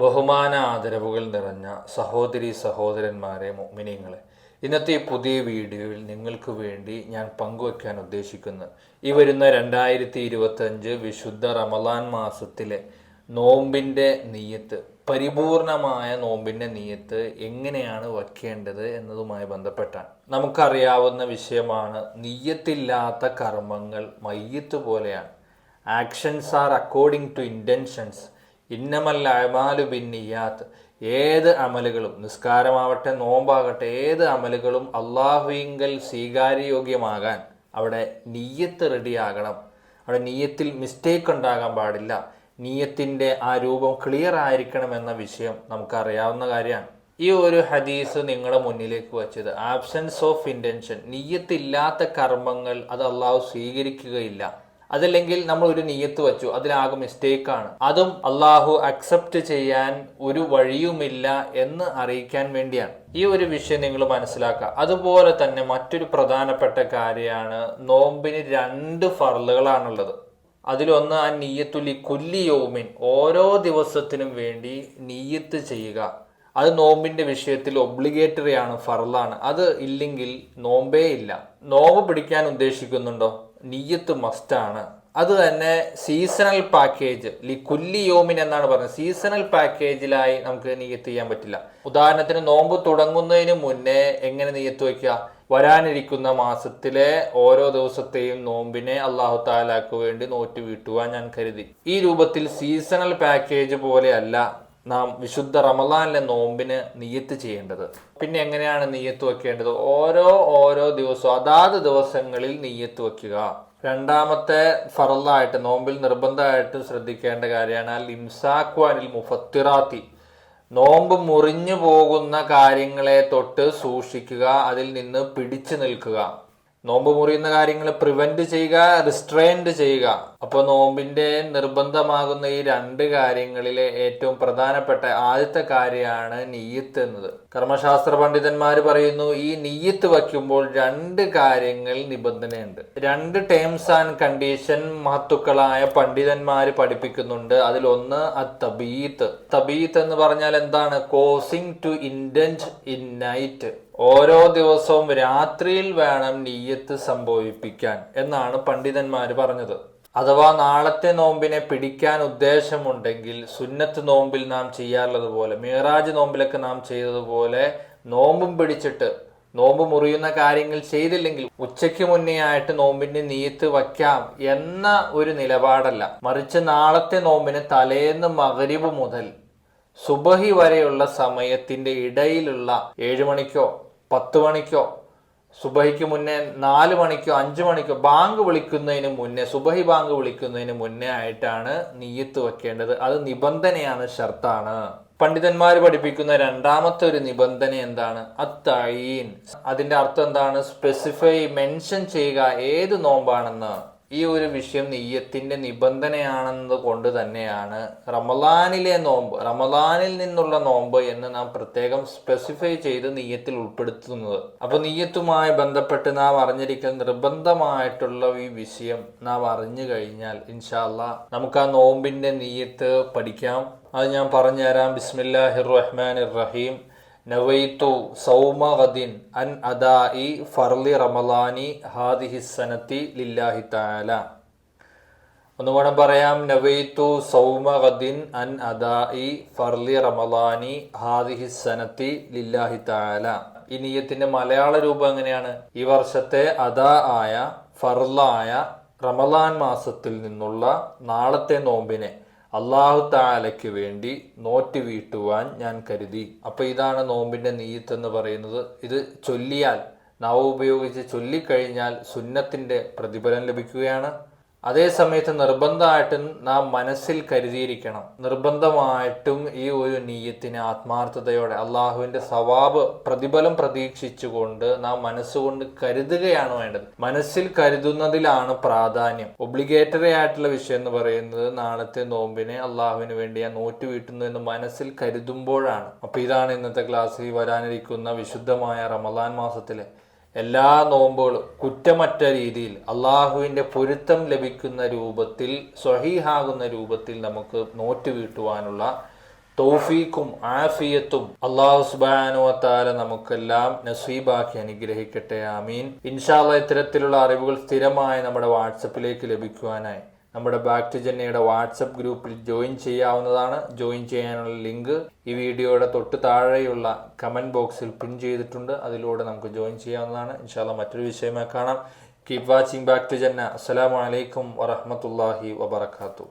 ബഹുമാന ആദരവുകൾ നിറഞ്ഞ സഹോദരി സഹോദരന്മാരെ മിനിങ്ങളെ ഇന്നത്തെ പുതിയ വീഡിയോയിൽ നിങ്ങൾക്ക് വേണ്ടി ഞാൻ പങ്കുവയ്ക്കാൻ ഉദ്ദേശിക്കുന്നു. ഈ വരുന്ന രണ്ടായിരത്തി ഇരുപത്തഞ്ച് വിശുദ്ധ റമലാൻ മാസത്തിലെ നോമ്പിന്റെ നീയത്ത് പരിപൂർണമായ നോമ്പിന്റെ നീയത്ത് എങ്ങനെയാണ് വയ്ക്കേണ്ടത് എന്നതുമായി ബന്ധപ്പെട്ടാണ്. നമുക്കറിയാവുന്ന വിഷയമാണ് നീയത്തില്ലാത്ത കർമ്മങ്ങൾ മയ്യത്ത് പോലെയാണ്. Actions are according to intentions ഇന്നമല്ല അമാലു ബിന്നിയാത്ത്. ഏത് അമലുകളും നിസ്കാരമാവട്ടെ നോമ്പാകട്ടെ ഏത് അമലുകളും അള്ളാഹുവിങ്കൽ സ്വീകാര്യയോഗ്യമാകാൻ അവിടെ നീയത്ത് റെഡിയാകണം. അവിടെ നീയത്തിൽ മിസ്റ്റേക്ക് ഉണ്ടാകാൻ പാടില്ല. നീയത്തിന്റെ ആ രൂപം ക്ലിയർ ആയിരിക്കണം എന്ന വിഷയം നമുക്കറിയാവുന്ന കാര്യമാണ്. ഈ ഒരു ഹദീസ് നിങ്ങളുടെ മുന്നിലേക്ക് വച്ചത്. ആബ്സെൻസ് ഓഫ് ഇന്റൻഷൻ നീയത്തില്ലാത്ത കർമ്മങ്ങൾ അത് അള്ളാഹു സ്വീകരിക്കുകയില്ല. അതല്ലെങ്കിൽ നമ്മൾ ഒരു നീയത്ത് വെച്ചു. അതിലാകെ മിസ്റ്റേക്കാണ് അതും അള്ളാഹു അക്സെപ്റ്റ് ചെയ്യാൻ ഒരു വഴിയുമില്ല എന്ന് അറിയിക്കാൻ വേണ്ടിയാണ്. ഈ ഒരു വിഷയം നിങ്ങൾ മനസ്സിലാക്കുക. അതുപോലെ തന്നെ മറ്റൊരു പ്രധാനപ്പെട്ട കാര്യമാണ് നോമ്പിന് രണ്ട് ഫറലുകളാണുള്ളത് അതിലൊന്ന് ആ നീയത്തുലി കുല്ലി യോമിൻ. ഓരോ ദിവസത്തിനും വേണ്ടി നീയത്ത് ചെയ്യുക. അത് നോമ്പിന്റെ വിഷയത്തിൽ ഒബ്ലിഗേറ്ററി ആണ് ഫറലാണ് അത് ഇല്ലെങ്കിൽ നോമ്പേ ഇല്ല. നോമ്പ് പിടിക്കാൻ ഉദ്ദേശിക്കുന്നുണ്ടോ? നീയത്ത് മസ്റ്റാണ് അത് തന്നെ സീസണൽ പാക്കേജ് ലി കുല്ലി യോമിൻ എന്നാണ് പറയുന്നത് സീസണൽ പാക്കേജിലായി നമുക്ക് നീയത്ത് ചെയ്യാൻ പറ്റില്ല. ഉദാഹരണത്തിന് നോമ്പ് തുടങ്ങുന്നതിന് മുന്നേ എങ്ങനെ നീയത്ത് വയ്ക്കുക വരാനിരിക്കുന്ന മാസത്തിലെ ഓരോ ദിവസത്തെയും നോമ്പിനെ അള്ളാഹു താലാക്ക് വേണ്ടി നോറ്റ് വീട്ടുവാൻ ഞാൻ കരുതി. ഈ രൂപത്തിൽ സീസണൽ പാക്കേജ് പോലെയല്ല. നാം വിശുദ്ധ റമലാനിലെ നോമ്പിന് നീയത്ത് ചെയ്യേണ്ടത്. പിന്നെ എങ്ങനെയാണ് നീയത്ത് വെക്കേണ്ടത്? ഓരോ ഓരോ ദിവസവും അതാത് ദിവസങ്ങളിൽ നീയത്ത് വെക്കുക. രണ്ടാമത്തെ ഫറലായിട്ട് നോമ്പിൽ നിർബന്ധമായിട്ട് ശ്രദ്ധിക്കേണ്ട കാര്യമാണ് അൽ ഇംസാക്വാനിൽ മുഫത്തിറാത്തി. നോമ്പ് മുറിഞ്ഞു പോകുന്ന കാര്യങ്ങളെ തൊട്ട് സൂക്ഷിക്കുക അതിൽ നിന്ന് പിടിച്ചു നിൽക്കുക. നോമ്പ് മുറിയുന്ന കാര്യങ്ങൾ പ്രിവെന്റ് ചെയ്യുക റിസ്ട്രെയിൻഡ് ചെയ്യുക. അപ്പോൾ നോമ്പിന്റെ നിർബന്ധമാകുന്ന ഈ രണ്ട് കാര്യങ്ങളിലെ ഏറ്റവും പ്രധാനപ്പെട്ട ആദ്യത്തെ കാര്യമാണ് നീയത്ത് എന്നത്. കർമ്മശാസ്ത്ര പണ്ഡിതന്മാർ പറയുന്നു ഈ നീയത്ത് വയ്ക്കുമ്പോൾ രണ്ട് കാര്യങ്ങൾ നിബന്ധനയുണ്ട്. രണ്ട് ടേംസ് ആൻഡ് കണ്ടീഷൻ മഹത്തുക്കളായ പണ്ഡിതന്മാർ പഠിപ്പിക്കുന്നുണ്ട്. അതിലൊന്ന് തബീത്ത് തബീത്ത് എന്ന് പറഞ്ഞാൽ എന്താണ്? Causing to intend in night ഓരോ ദിവസവും രാത്രിയിൽ വേണം നീയത്ത് സംഭവിപ്പിക്കാൻ എന്നാണ് പണ്ഡിതന്മാർ പറഞ്ഞത്. അഥവാ നാളത്തെ നോമ്പിനെ പിടിക്കാൻ ഉദ്ദേശമുണ്ടെങ്കിൽ സുന്നത്ത് നോമ്പിൽ നാം ചെയ്യാറുള്ളതുപോലെ മീറാജ് നോമ്പിലൊക്കെ നാം ചെയ്തതുപോലെ നോമ്പും പിടിച്ചിട്ട് നോമ്പ് മുറിയുന്ന കാര്യങ്ങൾ ചെയ്തില്ലെങ്കിൽ ഉച്ചയ്ക്ക് മുന്നേ ആയിട്ട് നോമ്പിന്റെ നീയത്ത് വയ്ക്കാം എന്ന ഒരു നിലപാടല്ല. മറിച്ച് നാളത്തെ നോമ്പിന് തലേന്ന് മകരിവ് മുതൽ സുബഹി വരെയുള്ള സമയത്തിന്റെ ഇടയിലുള്ള ഏഴ് മണിക്കോ പത്ത് മണിക്കോ സുബഹിക്ക് മുന്നേ നാല് മണിക്കോ അഞ്ച് മണിക്കോ ബാങ്ക് വിളിക്കുന്നതിന് മുന്നേ സുബഹി ബാങ്ക് വിളിക്കുന്നതിന് മുന്നേ ആയിട്ടാണ് നീയത്ത് വെക്കേണ്ടത്. അത് നിബന്ധനയാണ് ഷർത്താണ്. പണ്ഡിതന്മാർ പഠിപ്പിക്കുന്ന രണ്ടാമത്തെ ഒരു നിബന്ധന എന്താണ്? അത്തയീൻ. അതിന്റെ അർത്ഥം എന്താണ്? സ്പെസിഫൈ മെൻഷൻ ചെയ്യുക. ഏത് നോമ്പാണെന്ന്. ഈ ഒരു വിഷയം നെയ്യത്തിന്റെ നിബന്ധനയാണെന്നത് കൊണ്ട് തന്നെയാണ് റമദാനിലെ നോമ്പ് റമദാനിൽ നിന്നുള്ള നോമ്പ് എന്ന് നാം പ്രത്യേകം സ്പെസിഫൈ ചെയ്ത് നെയ്യത്തിൽ ഉൾപ്പെടുത്തുന്നത്. അപ്പോൾ നെയ്യത്തുമായി ബന്ധപ്പെട്ട് നാം അറിഞ്ഞിരിക്കുന്ന നിർബന്ധമായിട്ടുള്ള ഈ വിഷയം നാം അറിഞ്ഞു കഴിഞ്ഞാൽ ഇൻഷാല്ല നമുക്ക് ആ നോമ്പിന്റെ നെയ്യത്ത് പഠിക്കാം. അത് ഞാൻ പറഞ്ഞുതരാം. ബിസ്മില്ലാഹിർ റഹ്മാൻ റഹീം. നവൈത്തു സൗമ ഗദിൻ അൻ അദാഇ ഫർലി റമലാനി ഹാദിഹി സനത്തി ലില്ലാഹി താല ഒന്നുകൂടെ പറയാം. നവൈത്തു സൗമ ഗദിൻ അൻ അദാഇ ഫർലി റമലാനി ഹാദിഹി സനത്തി ലില്ലാഹി താല ഈ നീയത്തിന്റെ മലയാള രൂപം എങ്ങനെയാണ്? ഈ വർഷത്തെ അദാ ആയ ഫർലായ റമലാൻ മാസത്തിൽ നിന്നുള്ള നാളത്തെ നോമ്പിനെ അള്ളാഹു താലയ്ക്ക് വേണ്ടി നോറ്റ് വീട്ടുവാൻ ഞാൻ കരുതി. അപ്പോൾ ഇതാണ് നോമ്പിന്റെ നീയത്ത് എന്ന് പറയുന്നത്. ഇത് ചൊല്ലിയാൽ നാവ് ഉപയോഗിച്ച് ചൊല്ലിക്കഴിഞ്ഞാൽ സുന്നത്തിന്റെ പ്രതിഫലം ലഭിക്കുകയാണ്. അതേ സമയത്ത് നിർബന്ധമായിട്ടും നാം മനസ്സിൽ കരുതിയിരിക്കണം. നിർബന്ധമായിട്ടും ഈ ഒരു നീയത്തിന് ആത്മാർത്ഥതയോടെ അള്ളാഹുവിന്റെ സവാബ് പ്രതിഫലം പ്രതീക്ഷിച്ചുകൊണ്ട് നാം മനസ്സുകൊണ്ട് കരുതുകയാണ് വേണ്ടത്. മനസ്സിൽ കരുതുന്നതിലാണ് പ്രാധാന്യം. ഒബ്ലിഗേറ്ററി ആയിട്ടുള്ള വിഷയം എന്ന് പറയുന്നത് നാളത്തെ നോമ്പിനെ അള്ളാഹുവിന് വേണ്ടി ഞാൻ നോറ്റ് വീട്ടുന്നു എന്ന് മനസ്സിൽ കരുതുമ്പോഴാണ്. അപ്പൊ ഇതാണ് ഇന്നത്തെ ക്ലാസ്സിൽ വരാനിരിക്കുന്ന വിശുദ്ധമായ റമദാൻ മാസത്തിലെ എല്ലാ നോമ്പുകളും കുറ്റമറ്റ രീതിയിൽ അള്ളാഹുവിന്റെ പൊരുത്തം ലഭിക്കുന്ന രൂപത്തിൽ സ്വഹീഹാകുന്ന രൂപത്തിൽ നമുക്ക് നോറ്റ് വീട്ടുവാനുള്ള തൗഫീഖും ആഫിയത്തും അള്ളാഹു സുബാനുവത്താല നമുക്കെല്ലാം നസീബാക്കി അനുഗ്രഹിക്കട്ടെ. ആമീൻ. ഇൻഷാല്ല ഇത്തരത്തിലുള്ള അറിവുകൾ സ്ഥിരമായി നമ്മുടെ വാട്സപ്പിലേക്ക് ലഭിക്കുവാനായി നമ്മുടെ ബാക്ക് ടു ജന്നയുടെ വാട്സപ്പ് ഗ്രൂപ്പിൽ ജോയിൻ ചെയ്യാവുന്നതാണ്. ജോയിൻ ചെയ്യാനുള്ള ലിങ്ക് ഈ വീഡിയോയുടെ തൊട്ട് താഴെയുള്ള കമന്റ് ബോക്സിൽ പിൻ ചെയ്തിട്ടുണ്ട്. അതിലൂടെ നമുക്ക് ജോയിൻ ചെയ്യാവുന്നതാണ്. ഇൻഷാല്ല മറ്റൊരു വിഷയമായി കാണാം. കീപ് വാച്ചിങ് ബാക്ക് ടു ജന്ന അസ്സലാമു അലൈക്കും വറഹമത്തല്ലാഹി വബർക്കാത്തു